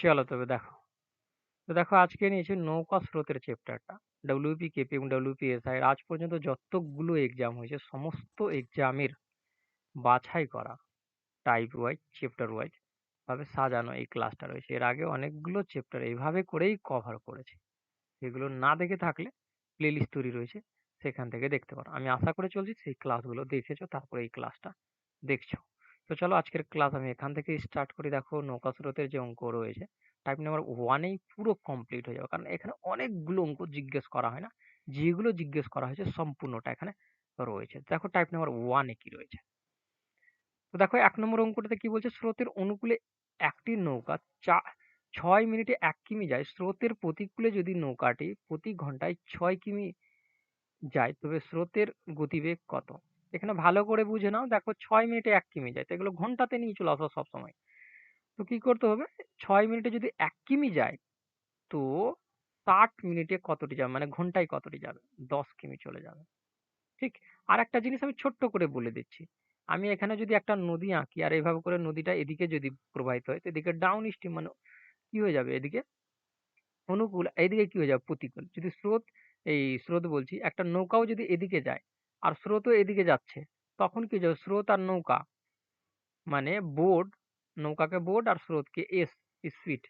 চলো তবে দেখো। তো দেখো আজকে নিয়েছি নৌকা স্রোতের চ্যাপ্টারটা। WPKP এবং WPSI এর আজ পর্যন্ত যতগুলো এক্সাম হয়েছে সমস্ত এক্সামের বাছাই করা টাইপ ওয়াইজ, চ্যাপ্টার ওয়াইজ ভাবে সাজানো এই ক্লাসটা রয়েছে। এর আগে অনেকগুলো চ্যাপ্টার এইভাবে করেই কভার করেছি। সেগুলো না দেখে থাকলে প্লেলিস্ট তৈরি রয়েছে সেখান থেকে দেখতে পারো। আমি আশা করে চলছি সেই ক্লাসগুলো দেখেছ তারপরে এই ক্লাসটা দেখছ। তো চলো আজকের ক্লাস আমি এখান থেকেই স্টার্ট করি। দেখো নৌকা স্রোতের যে অঙ্ক রয়েছে টাইপ নাম্বার ওয়ানেই পুরো কমপ্লিট হয়ে যাবে। কারণ এখানে অনেকগুলো অঙ্ক জিজ্ঞেস করা হয় না। যেগুলো জিজ্ঞেস করা হয়েছে সম্পূর্ণটা এখানে রয়েছে। দেখো টাইপ নাম্বার ওয়ানে কি রয়েছে। তো দেখো এক নম্বর অঙ্কটাতে কি বলছে স্রোতের অনুকূলে একটি নৌকা চা, ছয় মিনিটে এক কিমি যায় স্রোতের প্রতিকূলে যদি নৌকাটি প্রতি ঘন্টায় ছয় কিমি যায়, তবে স্রোতের গতিবেগ কত এখানে ভালো করে বুঝে নাও, দেখো ছয় মিনিটে এক কিমি যায়। তো এগুলো ঘন্টাতে নিয়ে চলে আসো সবসময়। তো কি করতে হবে? ছয় মিনিটে যদি এক কিমি যায়, তো ষাট মিনিটে কতটি যাবে? মানে ঘন্টায় কতটি যাবে? দশ কিমি চলে যাবে। ঠিক? আর একটা জিনিস আমি ছোট্ট করে বলে দিচ্ছি। আমি এখানে যদি একটা নদী আঁকি, আর এভাবে করে নদীটা এদিকে যদি প্রবাহিত হয়, তো এদিকে ডাউন স্ট্রিম মানে কি হয়ে যাবে? এদিকে অনুকূল এদিকে কি হয়ে যাবে? প্রতিকূল। যদি স্রোত, এই স্রোত বলছি, একটা নৌকাও যদি এদিকে যায় আর স্রোতও এদিকে যাচ্ছে। তখন কি যাবে স্রোত আর নৌকা। মানে বোর্ড নৌকাকে বোর্ড আর স্রোতকে এস স্পিড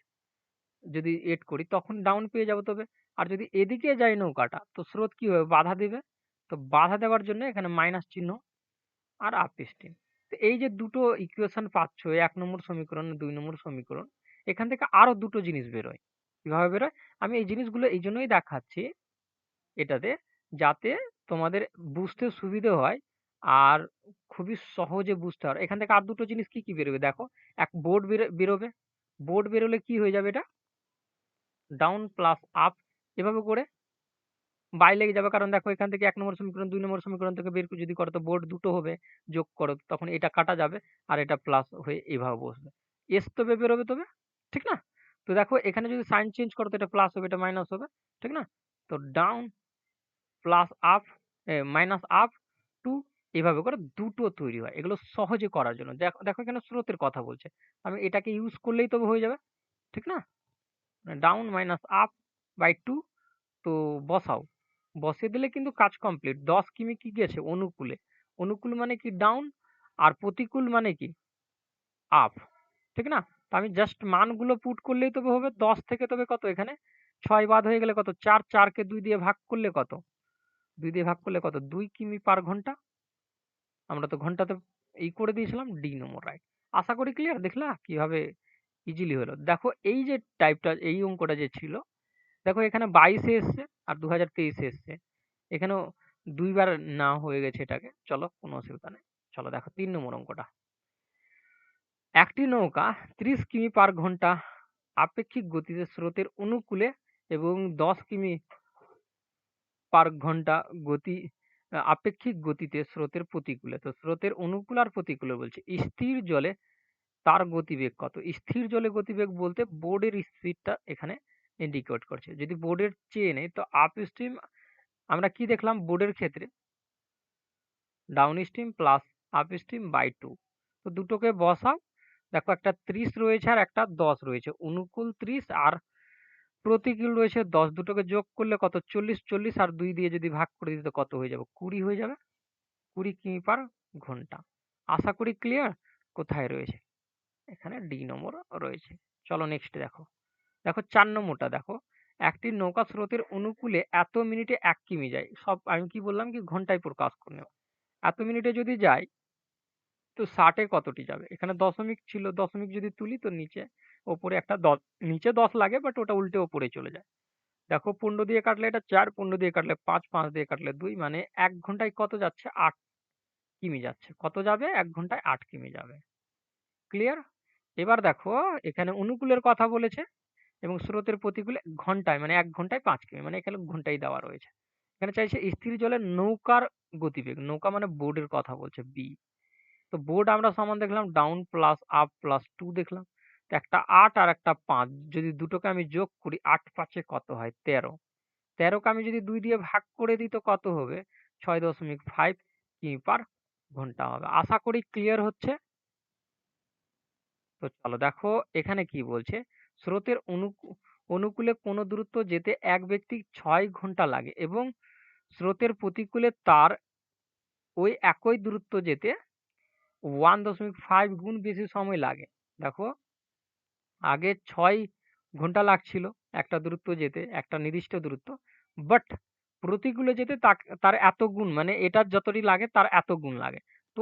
যদি এড করি, তখন ডাউন পেয়ে যাব তবে। আর যদি এদিকে যায় নৌকাটা, তো স্রোত কি হবে? বাধা দেবে। তো বাধা দেওয়ার জন্য এখানে মাইনাস চিহ্ন আর আপ তো এই যে দুটো ইকুয়েশন পাচ্ছ, এক নম্বর সমীকরণ, দুই নম্বর সমীকরণ, এখান থেকে আরও দুটো জিনিস বেরোয়। কীভাবে বেরোয়? আমি এই জিনিসগুলো এই জন্যই দেখাচ্ছি এটাতে, যাতে তোমাদের বুঝতে সুবিধে হয় আর খুবই সহজে বুঝতে পারো এখান থেকে আর দুটো জিনিস কি কি বেরোবে? দেখো, এক বোর্ড বেরোবে। বোর্ড বেরোলে কি হয়ে যাবে এটা? ডাউন প্লাস আপ এভাবে করে বাই লেগে যাবে। কারণ দেখো, এখান থেকে এক নম্বর সমীকরণ, দুই নম্বর সমীকরণ থেকে বের যদি করো, তো বোর্ড দুটো হবে, যোগ করো, তখন এটা কাটা যাবে আর এটা প্লাস হয়ে এভাবে বসবে। এস তবে বেরোবে তবে? ঠিক না? তো দেখো, এখানে যদি সাইন চেঞ্জ করো, তো এটা প্লাস হবে, এটা মাইনাস হবে। ঠিক না? তো down plus up minus up two এভাবে করে দুটো তৈরি হয়। এগুলো সহজে করার জন্য। দেখো দেখো এখানে স্রোতের কথা বলছে। আমি এটাকে ইউজ করলেই তবে হয়ে যাবে। ঠিক না? Down minus up by two তো বসাও। বসিয়ে দিলে কিন্তু কাজ কমপ্লিট দশ কিমি কি গেছে? অনুকূলে। অনুকূল মানে কি? ডাউন আর প্রতিকূল মানে কি? আপ ঠিক না? তো আমি জাস্ট মানগুলো পুট করলেই তবে হবে। দশ থেকে তবে কত এখানে? ছয় বাদ হয়ে গেলে কত? চার, চারকে দুই দিয়ে ভাগ করলে কত? দুই দিয়ে ভাগ করলে কত? দুই কিমি পার ঘণ্টা? আমরা তো ঘন্টাতে এই করে দিয়েছিলাম ডি নম্বর রাইট আশা করি ক্লিয়ার দেখলা? কীভাবে ইজিলি হলো? দেখো, এই যে টাইপটা এই অঙ্কটা যে ছিল, দেখো এখানে বাইশে এসছে আর দু হাজার তেইশে এসছে। এখানেও দুইবার না হয়ে গেছে এটাকে। চলো, কোনো অসুবিধা নেই। চলো, দেখো, তিন নম্বর অঙ্কটা। একটি নৌকা ত্রিশ কিমি পার ঘণ্টা, আপেক্ষিক গতিতে স্রোতের অনুকূলে এবং দশ কিমি পার ঘণ্টা গতি আপেক্ষিক গতিতে স্রোতের প্রতিকূলে। তো স্রোতের অনুকূল আর প্রতিকূলে বলছে, স্থির জলে তার গতিবেগ কত? স্থির জলে গতিবেগ বলতে বোর্ডের স্পিডটা এখানে ইন্ডিকেট করছে। যদি বোর্ডের চেয়ে নেই, তো আপ স্ট্রিম আমরা কি দেখলাম? বোর্ডের ক্ষেত্রে down stream plus up stream by two তো দুটোকে বসাও। দেখো একটা ত্রিশ রয়েছে আর একটা দশ রয়েছে। অনুকূল ত্রিশ আর প্রতিকূল রয়েছে দশ দুটোকে যোগ করলে কত? চল্লিশ চল্লিশ আর দুই দিয়ে যদি ভাগ করে দিতে কত হয়ে যাবে? কুড়ি হয়ে যাবে। কুড়ি কিমি পার ঘণ্টা। আশা করি ক্লিয়ার কোথায় রয়েছে? এখানে ডি নম্বর রয়েছে। চলো নেক্সট দেখো। দেখো চার নম্বরটা দেখো। একটি নৌকা স্রোতের অনুকূলে এত মিনিটে এক কিমি যায়। সব আমি কি বললাম কি? ঘন্টায় প্রকাশ করে নেব এত মিনিটে যদি যায়, তো ষাটে কতটি যাবে? এখানে দশমিক ছিল। দশমিক যদি তুলি তো নিচে ওপরে একটা দশ, নিচে দশ লাগে বাট ওটা উল্টে ওপরে চলে যায়। দেখো, পনেরো দিয়ে কাটলে এটা চার, পনেরো দিয়ে কাটলে পাঁচ পাঁচ দিয়ে কাটলে দুই মানে এক ঘন্টায় কত যাচ্ছে? আট কিমি যাচ্ছে। কত যাবে? এক ঘন্টায় আট কিমি যাবে। ক্লিয়ার এবার দেখো, এখানে অনুকূলের কথা বলেছে এবং স্রোতের প্রতিকূলে ঘন্টায় মানে এক ঘন্টায় পাঁচ কিমি মানে এখানে ঘন্টায় দেওয়া রয়েছে। এখানে চাইছে স্থির জলে নৌকার গতিবেগ, নৌকা মানে বোর্ডের কথা বলছে বি তো বোর্ড আমরা সমান দেখলাম down plus up plus two দেখলাম। একটা আট আর একটা পাঁচ। যদি দুটোকে আমি যোগ করি, আট পাঁচে কত হয়? তেরো। তেরোকে আমি যদি দুই দিয়ে ভাগ করে দিই, তো কত হবে? ছয় দশমিক ফাইভ কিমি পার ঘণ্টা হবে। আশা করি ক্লিয়ার হচ্ছে? তো চলো দেখো, এখানে কি বলছে? স্রোতের অনুকূ অনুকূলে কোনো দূরত্ব যেতে এক ব্যক্তি ছয় ঘণ্টা লাগে এবং স্রোতের প্রতিকূলে তার ওই একই দূরত্ব যেতে ওয়ান দশমিক ফাইভ গুণ বেশি সময় লাগে। দেখো আগে ছয় ঘণ্টা লাগছিল একটা দূরত্ব যেতে, একটা নির্দিষ্ট দূরত্ব। বাট প্রতিকূলে যেতে তার এত গুণ মানে এটার যতটি লাগে তার এত গুণ লাগে। তো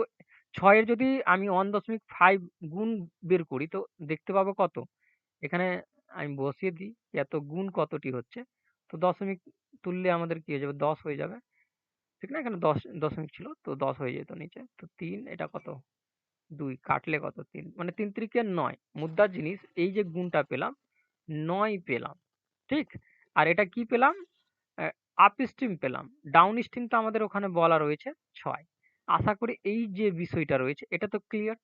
ছয়ের যদি আমি ওয়ান দশমিক ফাইভ গুণ বের করি, তো দেখতে পাবো কত? এখানে আমি বসিয়ে দিই, এত গুণ কতটি হচ্ছে? তো দশমিক তুললে আমাদের কি হয়ে যাবে? দশ হয়ে যাবে। ঠিক না? এখানে দশ, দশমিক ছিল, তো দশ হয়ে যেত নিচে। তো তিন, এটা কত? দুই, কাটলে কত? তিন। মানে তিন তিরিকে নয়। মুদ্রার জিনিস, এই যে গুণটা পেলাম, নয় পেলাম। ঠিক? আর এটা কি পেলাম? আপ স্ট্রিম পেলাম। ডাউন তো আমাদের ওখানে বলা রয়েছে ছয়। আশা করি এই যে বিষয়টা রয়েছে, এটা তো ক্লিয়ার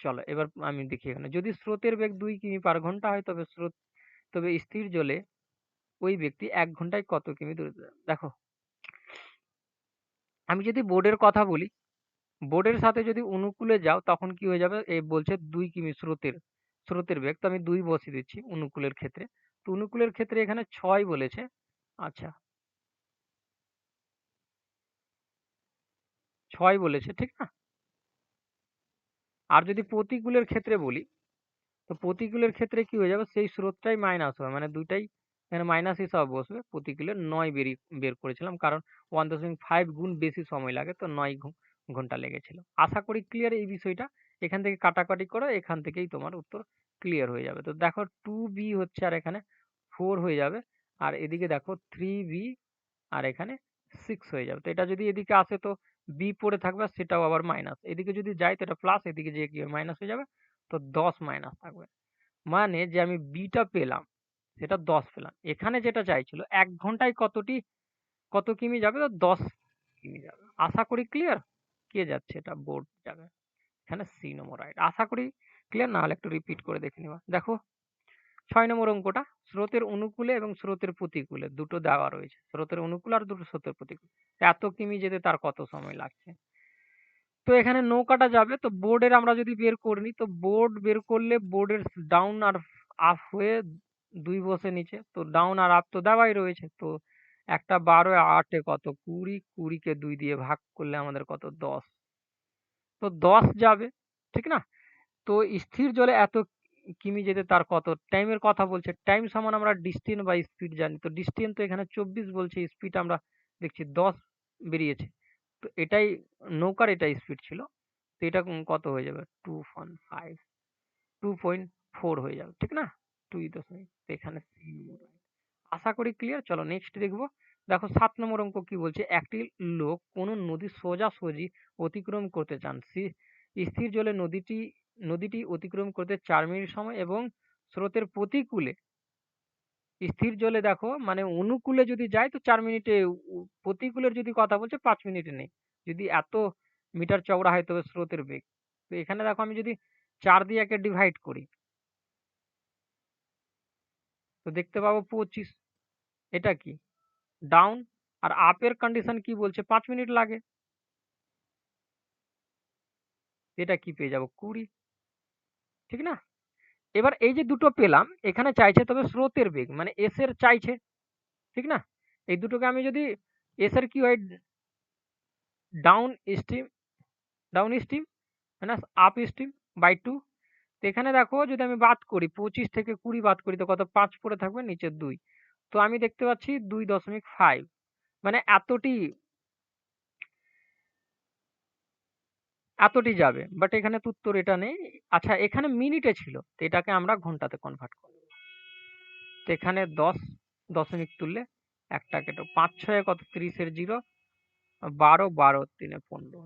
চলো, এবার আমি দেখি এখানে। যদি স্রোতের বেগ দুই কিমি পার ঘণ্টা হয়, তবে স্রোত, তবে স্থির জলে ওই ব্যক্তি এক ঘন্টায় কত কিমি দূরে দেখো, আমি যদি বোর্ডের কথা বলি বোর্ডের সাথে যদি অনুকূলে যাও, তখন কি হয়ে যাবে? এই বলছে দুই কিমি স্রোতের স্রোতের বেগ। তো আমি দুই বসিয়ে দিচ্ছি অনুকূলের ক্ষেত্রে। তো অনুকূলের ক্ষেত্রে এখানে ছয় বলেছে। আচ্ছা। ছয় বলেছে, ঠিক না? আর যদি প্রতিকূলের ক্ষেত্রে বলি, তো প্রতিকূলের ক্ষেত্রে কি হয়ে যাবে? সেই স্রোতটাই মাইনাস হবে। মানে দুইটাই এখানে মাইনাস হিসাবে বসবে। প্রতিকূলের নয় বেরি, বের করেছিলাম। কারণ ওয়ান দশমিক ফাইভ গুণ বেশি সময় লাগে, তো নয় ঘণ্টা লেগেছিল। আশা করি ক্লিয়ার এই বিষয়টা। এখান থেকে কাটাকাটি করো, এখান থেকেই তোমার উত্তর ক্লিয়ার হয়ে যাবে। তো দেখো টু বি হচ্ছে আর এখানে ফোর হয়ে যাবে। আর এদিকে দেখো থ্রি বি আর এখানে সিক্স হয়ে যাবে। তো এটা যদি এদিকে আসে তো বি পড়ে থাকবে সেটাও আবার মাইনাস এদিকে যদি যাই তো এটা প্লাস এদিকে যে কি মাইনাস হয়ে যাবে। তো দশ মাইনাস থাকবে। মানে যে আমি বিটা পেলাম, সেটা দশ পেলাম। এখানে যেটা চাইছিল, এক ঘন্টায় কতটি, কত কিমি যাবে? তো দশ কিমি যাবে। আশা করি ক্লিয়ার কে যাচ্ছে এটা বোর্ড যাবে এখানে সি নম্বর রাইট আশা করি ক্লিয়ার না হলে একটু রিপিট করে দেখে নিবা। দেখো, ছয় নম্বর অঙ্কটা স্রোতের অনুকূলে এবং স্রোতের প্রতিকূলে দুটো দেওয়া রয়েছে। স্রোতের অনুকূল আর দুটো স্রোতের প্রতিকূল। এত কিমি যেতে তার কত সময় লাগছে? তো এখানে নৌকাটা যাবে। তো বোর্ডের আমরা যদি বের করে নিই, তো বোর্ড বের করলে বোর্ডের ডাউন আর আপ হয়ে দুই বসে নিচে। তো ডাউন আর আপ তো দেওয়াই রয়েছে। তো একটা বারো আটে কত? কুড়ি, কুড়িকে দুই দিয়ে ভাগ করলে আমাদের কত? দশ। তো দশ যাবে, ঠিক না? তো স্থির জলে এত কিমি যেতে তার কত? টাইমের কথা বলছে। টাইম সমান আমরা ডিস্টেন্স বা স্পিড জানি। তো ডিস্টেন্স তো এখানে চব্বিশ বলছে স্পিড আমরা দেখছি দশ বেরিয়েছে। তো এটাই নৌকার এটাই স্পিড ছিল। তো এটা কত হয়ে যাবে? Two point five two point four হয়ে যাবে, ঠিক না? দুই দশমিক এখানে। আশা করি ক্লিয়ার চলো নেক্সট দেখব। দেখো সাত নম্বর অঙ্ক কি বলছে? একটি লোক কোনো নদী সোজাসুজি অতিক্রম করতে চান। স্থির জলে নদীটি নদীটি অতিক্রম করতে চার মিনিট সময় এবং স্রোতের প্রতিকূলে স্থির জলে দেখো মানে অনুকূলে যদি যায় তো চার মিনিটে প্রতিকূলের যদি কথা বলছে পাঁচ মিনিটে নেই। যদি এত মিটার চওড়া হয় তবে স্রোতের বেগ। তো এখানে দেখো আমি যদি চার দিয়ে একে ডিভাইড করি, তো দেখতে পাবো পঁচিশ। এটা কি? ডাউন আর আপের কন্ডিশন কি বলছে? পাঁচ মিনিট লাগে। এটা কি পেয়ে যাব? কুড়ি। ঠিক না? এবার এই যে দুটো পেলাম, এখানে চাইছে তবে স্রোতের বেগ মানে এস এর চাইছে। ঠিক না? এই দুটোকে আমি যদি এস এর কি হয়? ডাউন স্ট্রিম ডাউন স্ট্রিম মানে আপ স্ট্রিম বাই টু তো এখানে দেখো, যদি আমি বাদ করি, পঁচিশ থেকে কুড়ি বাদ করি, তো কত? পাঁচ পড়ে থাকবে নিচে দুই। তো আমি দেখতে পাচ্ছি দুই দশমিক ফাইভ মানে এতটি এতটি যাবে। বাট এখানে তো উত্তর এটা নেই। আচ্ছা এখানে মিনিটে ছিল, তো এটাকে আমরা ঘন্টাতে কনভার্ট করব। তো এখানে দশ দশমিক তুললে একটা কেটো পাঁচ ছয় কত? তিরিশের জিরো বারো বারো তিনে পনেরো।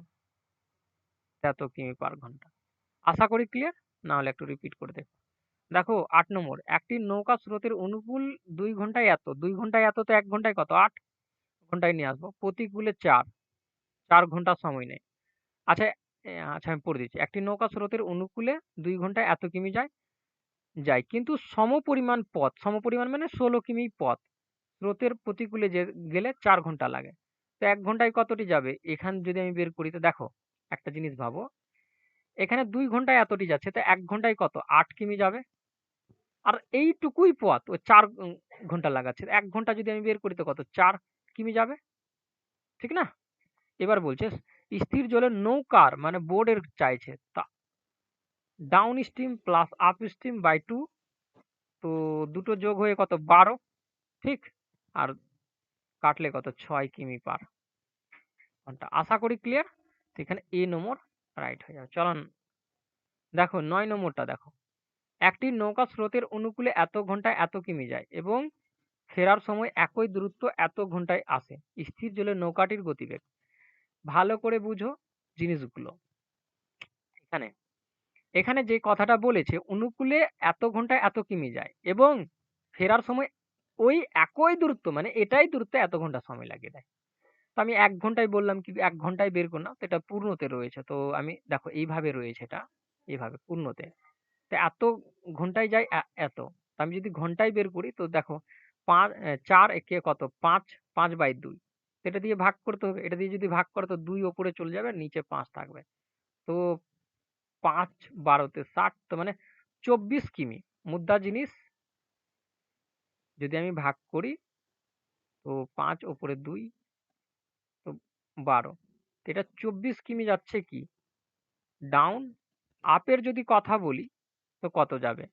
এত কিমি পার ঘণ্টা। আশা করি ক্লিয়ার না হলে একটু রিপিট করে দেখো দেখো আট নম্বর, একটি নৌকা স্রোতের অনুকূল দুই ঘন্টায় এত, দুই ঘন্টায় এত তো এক ঘন্টায় কত? আট ঘন্টায় নিয়ে আসব। প্রতিকূলে চার চার ঘণ্টা সময় নেয়। আচ্ছা আচ্ছা আমি পড়ে দিচ্ছি। একটি নৌকা স্রোতের অনুকূলে দুই ঘন্টায় এত কিমি যায়? যায়। কিন্তু সমপরিমাণ পথ, সমপরিমাণ মানে ষোলো কিমি পথ, স্রোতের প্রতিকূলে যে, গেলে চার ঘণ্টা লাগে। তো এক ঘন্টায় কতটি যাবে? এখান যদি আমি বের করি, তো দেখো, একটা জিনিস ভাবো, এখানে দুই ঘন্টায় এতটি যাচ্ছে, তো এক ঘন্টায় কত? আট কিমি যাবে? আর এইটুকুই পথ ও চার ঘণ্টা লাগাচ্ছে। এক ঘণ্টা যদি আমি বের করি তো কত? চার কিমি যাবে? ঠিক না? এবার বলছে, স্থির জলে নৌকার মানে বোর্ডের চাইছে। তা down stream plus up stream by two তো দুটো যোগ হয়ে কত? বারো। ঠিক? আর কাটলে কত? ছয় কিমি পার ঘণ্টা। আশা করি ক্লিয়ার তো এখানে এ নম্বর রাইট হয়ে যাবে। চলুন। দেখো, নয় নম্বরটা দেখো। একটি নৌকা স্রোতের অনুকূলে এত ঘন্টায় এত কিমি যায় এবং ফেরার সময় একই দূরত্ব এত ঘন্টায় আসে। স্থির জলে নৌকাটির গতিবেগ। ভালো করে বুঝো জিনিসগুলো। এখানে। এখানে যে কথাটা বলেছে, অনুকূলে এত ঘন্টায় এত কিমি যায় এবং ফেরার সময় ওই একই দূরত্ব মানে এটাই দূরত্ব এত ঘণ্টা সময় লাগিয়ে দেয়। তো আমি এক ঘন্টায় বললাম কি, এক ঘন্টায় বের করো না তো এটা পূর্ণতে রয়েছে। তো আমি, দেখো, এইভাবে রয়েছে এটা, এইভাবে পূর্ণতে। এত ঘন্টায় যায় এত। তো আমি যদি ঘন্টায় বের করি, তো দেখো পাঁচ চার একে কত? পাঁচ পাঁচ বাই দুই। এটা দিয়ে ভাগ করতে হবে। এটা দিয়ে যদি ভাগ করো, তো দুই ওপরে চলে যাবে নিচে পাঁচ থাকবে। তো পাঁচ বারোতে ষাট, তো মানে চব্বিশ কিমি। মুদ্রা জিনিস যদি আমি ভাগ করি, তো পাঁচ ওপরে দুই, তো বারো। তো এটা চব্বিশ কিমি যাচ্ছে কি? ডাউন, আপের যদি কথা বলি তো কত যাবে?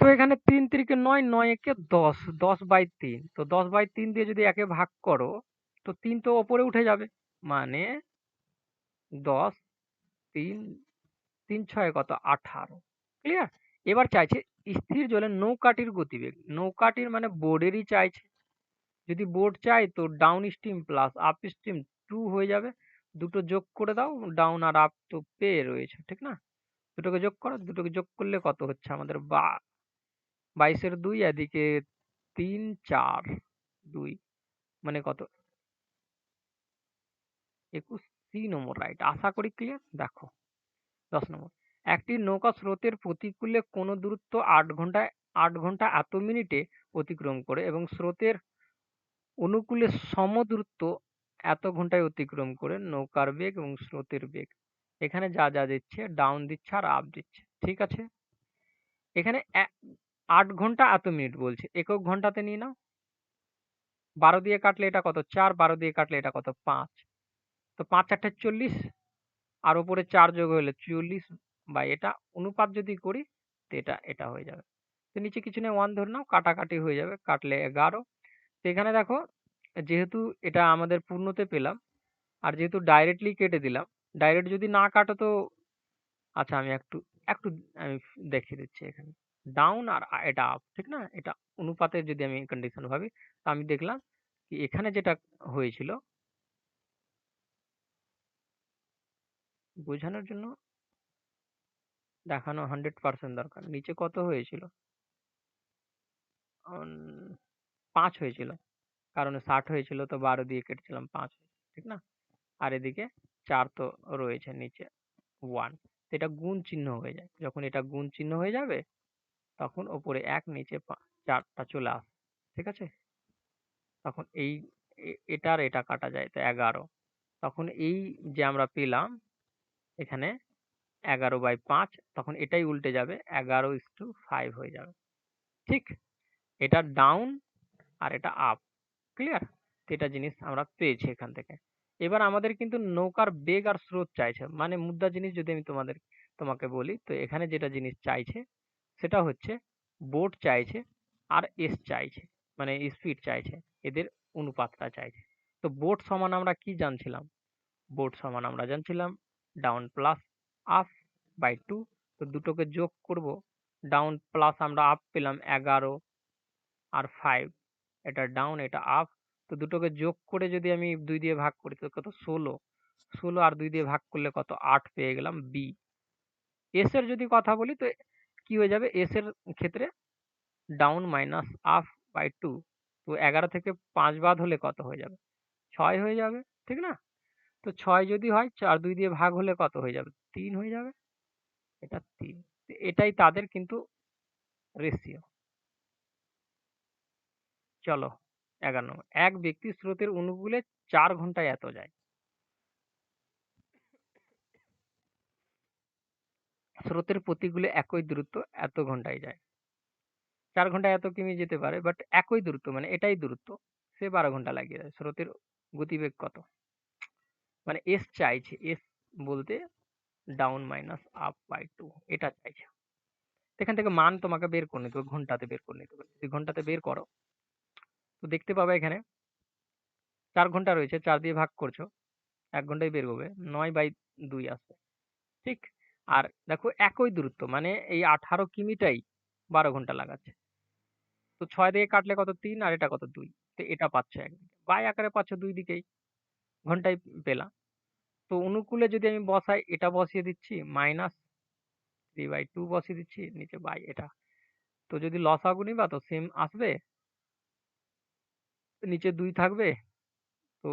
তো এখানে তিন তিরিকে নয় নয় একে দশ দশ বাই তিন। তো দশ বাই তিন দিয়ে যদি একে ভাগ করো, তো তিন তো ওপরে উঠে যাবে। মানে দশ, তিন তিন ছয় কত? আঠারো। ক্লিয়ার এবার চাইছে স্থির জলে নৌকাটির গতিবেগ। নৌকাটির মানে বোর্ডেরই চাইছে। যদি বোর্ড চাই, তো down stream plus up stream two হয়ে যাবে। দুটো যোগ করে দাও ডাউন আর আপ তো পেয়ে রয়েছে, ঠিক না? দুটোকে যোগ করো, দুটোকে যোগ করলে কত হচ্ছে আমাদের বা, বাইশের দুই, এদিকে তিন, চার, দুই মানে কত? একুশ সি নম্বর রাইট আশা করি ক্লিয়ার দেখো, দশ নম্বর। একটি নৌকা স্রোতের প্রতিকূলে কোনো দূরত্ব আট ঘন্টায় আট ঘণ্টা এত মিনিটে অতিক্রম করে এবং স্রোতের অনুকূলে সম দূরত্ব এত ঘন্টায় অতিক্রম করে নৌকার বেগ এবং স্রোতের বেগ। এখানে যা যা দিচ্ছে ডাউন দিচ্ছে আর আপ দিচ্ছে, ঠিক আছে? এখানে আট ঘণ্টা এত মিনিট বলছে, একক ঘন্টাতে নিয়ে নাও। বারো দিয়ে কাটলে এটা কত? চার, বারো দিয়ে কাটলে এটা কত? পাঁচ। তো পাঁচ, চারটে চল্লিশ, আর উপরে চার যোগ হলে চল্লিশ বা এটা, অনুপাত যদি করি, তো এটা এটা হয়ে যাবে। তো নিচে কিছু নেই ওয়ান ধরে নাও, কাটাকাটি হয়ে যাবে, কাটলে এগারো। তো এখানে দেখো, যেহেতু এটা আমাদের পূর্ণতে পেলাম, আর যেহেতু ডাইরেক্টলি কেটে দিলাম ডাইরেক্ট যদি না কাটো তো আচ্ছা আমি একটু একটু আমি দেখিয়ে দিচ্ছি এখানে। ডাউন আর এটা আপ ঠিক না? এটা অনুপাতের যদি আমি কন্ডিশন ভাবি, তো আমি দেখলাম কি এখানে যেটা হয়েছিল বোঝানোর জন্য দেখানো হান্ড্রেড পার্সেন্ট দরকার। নিচে কত হয়েছিল? পাঁচ হয়েছিল। কারণ ষাট হয়েছিল, তো বারো দিয়ে কেটেছিলাম পাঁচ। ঠিক না? আর এদিকে চার তো রয়েছে নিচে ওয়ান এটা গুণ চিহ্ন হয়ে যায়। যখন এটা গুণ চিহ্ন হয়ে যাবে, তখন ওপরে এক, নিচে চারটা চলে আসবে ঠিক আছে? তখন এই এটা আর এটা কাটা যায়, তো এগারো। তখন এই যে আমরা পেলাম, এখানে এগারো বাই পাঁচ, তখন এটাই উল্টে যাবে, এগারো ইস টু ফাইভ হয়ে যাবে। ঠিক? এটা ডাউন আর এটা আপ ক্লিয়ার এটা জিনিস আমরা পেয়েছি এখান থেকে। এবার আমাদের কিন্তু নৌকার বেগ আর স্রোত চাইছে। মানে মুদ্রা জিনিস যদি আমি তোমাদের, তোমাকে বলি, তো এখানে যেটা জিনিস চাইছে, সেটা হচ্ছে বোট চাইছে আর এস চাইছে। মানে স্পিড চাইছে, এদের অনুপাতটা চাইছে। তো বোট সমান আমরা কি জানছিলাম? বোট সমান আমরা জানছিলাম down plus up by two তো দুটোকে যোগ করব ডাউন প্লাস আমরা আপ পেলাম এগারো আর ফাইভ এটা ডাউন এটা আপ তো দুটোকে যোগ করে যদি আমি দুই দিয়ে ভাগ করি, তো কত? ষোলো। ষোলো আর দুই দিয়ে ভাগ করলে কত? আট পেয়ে গেলাম বি এস এর যদি কথা বলি, তো কি হয়ে যাবে? এস এর ক্ষেত্রে down minus up by two তো এগারো থেকে পাঁচ বাদ হলে কত হয়ে যাবে? ছয় হয়ে যাবে, ঠিক না? তো ছয় যদি হয়, চার দুই দিয়ে ভাগ হলে কত হয়ে যাবে? তিন হয়ে যাবে। এটা তিন। এটাই তাদের কিন্তু রেশিও চলো। এগারো নম্বর এক ব্যক্তি স্রোতের অনুকূলে চার ঘন্টায় এত যায়। স্রোতের প্রতিকূলে একই দূরত্ব, এত ঘন্টায় যায়। চার ঘন্টায় এত কিমি যেতে পারে বাট একই দূরত্ব মানে এটাই দূরত্ব, সে বারো ঘণ্টা লাগিয়ে দেয় স্রোতের গতিবেগ কত? মানে এস চাইছে এস বলতে down minus up by two এটা চাইছে। এখান থেকে মান তোমাকে বের করে নিতে হবে, ঘন্টাতে বের করে নিতে হবে। যদি ঘন্টাতে বের করো তো দেখতে পাবে এখানে। চার ঘণ্টা রয়েছে, চার দিয়ে ভাগ করছ, এক ঘন্টায় বের হবে, নয় বাই দুই আসবে, ঠিক? আর দেখো একই দূরত্ব মানে এই আঠারো কিমিটাই বারো ঘণ্টা লাগাচ্ছে। তো ছয় দিয়ে কাটলে কত তিন, আর এটা কত দুই? তো এটা পাচ্ছ একদিকে। বাই আকারে পাচ্ছ দুই দিকেই, ঘন্টায় পেলাম। তো অনুকূলে যদি আমি বসাই, এটা বসিয়ে দিচ্ছি, মাইনাস থ্রি বাই টু বসিয়ে দিচ্ছি, নিচে বাই এটা। তো যদি লসাগু নিবা, তো সেম আসবে নিচে দুই থাকবে। তো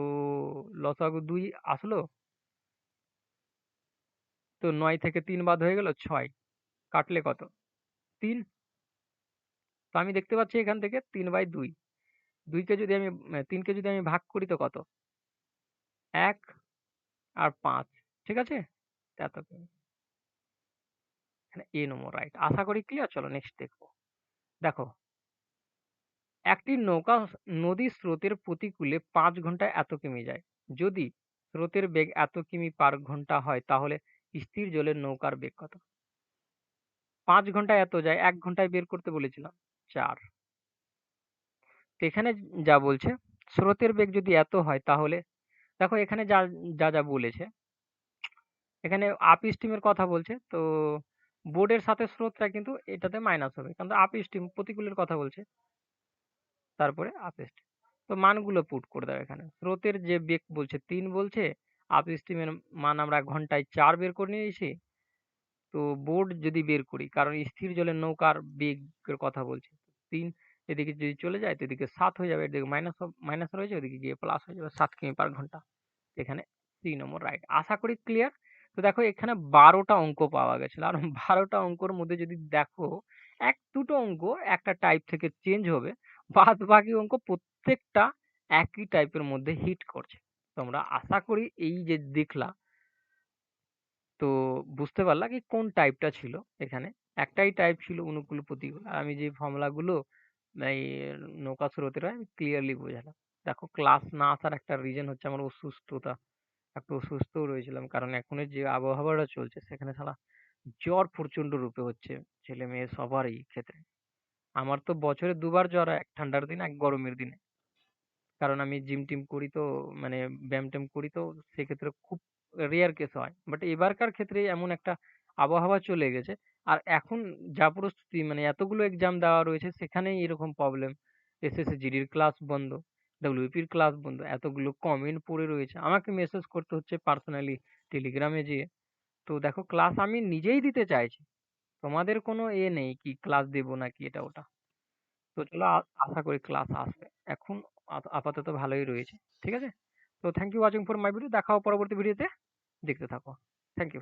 লসাগু দুই আসলো। তো নয় থেকে তিন বাদ হয়ে গেল ছয়। কাটলে কত? তিন। তো আমি দেখতে পাচ্ছি এখান থেকে তিন বাই দুই। দুইকে যদি আমি তিনকে যদি আমি ভাগ করি তো কত? এক আর পাঁচ। ঠিক আছে? এত এ নম্বর রাইট আশা করি ক্লিয়ার চলো নেক্সট দেখব। দেখো একটি নৌকা নদী স্রোতের প্রতিকূলে পাঁচ ঘন্টায় এত কিমি যায়। যদি স্রোতের বেগ এত কিমি পার ঘণ্টা হয়, তাহলে স্থির জলের নৌকার বেগ কত? পাঁচ ঘন্টায় এত যায়, এক ঘন্টায় বের করতে বলেছিলাম, চার। এখানে যা বলছে, স্রোতের বেগ যদি এত হয়, তাহলে দেখো এখানে যা যা যা বলেছে, এখানে আপ স্টিমের কথা বলছে, তো বোর্ডের সাথে স্রোতটা কিন্তু এটাতে মাইনাস হবে। কারণ আপ স্টিম প্রতিকূলের কথা বলছে তারপরে আপ স্টিম তো মানগুলো পুট করে দাও এখানে। স্রোতের যে বেগ বলছে তিন বলছে আপ স্টিমের মান আমরা ঘন্টায় চার বের করে নিয়েছি। তো বোর্ড যদি বের করি, কারণ স্থির জলের নৌকার বেগের কথা বলছে, তিন এদিকে যদি চলে যায়, তো এদিকে সাত হয়ে যাবে, এদিকে মাইনাস মাইনাস রয়েছে, ওদিকে গিয়ে প্লাস হয়ে যাবে সাত কিমি পার ঘণ্টা। এখানে সি নম্বর রাইট আশা করি ক্লিয়ার তো দেখো এখানে বারোটা অঙ্ক পাওয়া গেছিল আর বারোটা অঙ্কর মধ্যে যদি দেখো, এক দুটো অঙ্ক একটা টাইপ থেকে চেঞ্জ হবে। বাদ বাকি অঙ্ক প্রত্যেকটা একই টাইপের মধ্যে হিট করছে। তোমরা আশা করি এই যে দেখলা, তো বুঝতে পারলা কি কোন টাইপটা ছিল এখানে? একটাই টাইপ ছিল অনুকূল প্রতিকূল। আর আমি যে ফর্মুলাগুলো এই নৌকা স্রোতের হয়, আমি ক্লিয়ারলি বোঝালাম। দেখো ক্লাস না আসার একটা রিজন হচ্ছে আমার অসুস্থতা। একটু অসুস্থও রয়েছিলাম, কারণ এখনের যে আবহাওয়াটা চলছে, সেখানে সারা জ্বর প্রচণ্ড রূপে হচ্ছে। ছেলে মেয়ে সবারই ক্ষেত্রে। আমার তো বছরে দুবার জ্বর হয়, এক ঠান্ডার দিন, এক গরমের দিনে। কারণ আমি জিম টিম করি তো মানে ব্যায়াম ট্যাম করি তো, সেক্ষেত্রে খুব রেয়ার কেস হয়। বাট এবারকার ক্ষেত্রে এমন একটা আবহাওয়া চলে গেছে। আর এখন যা পরিস্থিতি মানে এতগুলো এক্সাম দেওয়া রয়েছে, সেখানেই এরকম প্রবলেম এসএসসি জিডির ক্লাস বন্ধ ডব্লিউপির ক্লাস বন্ধ, এতগুলো কমেন্ট পড়ে রয়েছে। আমাকে মেসেজ করতে হচ্ছে পার্সোনালি টেলিগ্রামে যেয়ে। তো দেখো ক্লাস আমি নিজেই দিতে চাইছি। তোমাদের কোনো এ নেই কি ক্লাস দিবো নাকি এটা ওটা? তো চলো আশা করি ক্লাস আসবে। এখন আপাতত ভালোই রয়েছে, ঠিক আছে? তো thank you watching for my video হবে পরবর্তী ভিডিওতে দেখতে থাকো। Thank you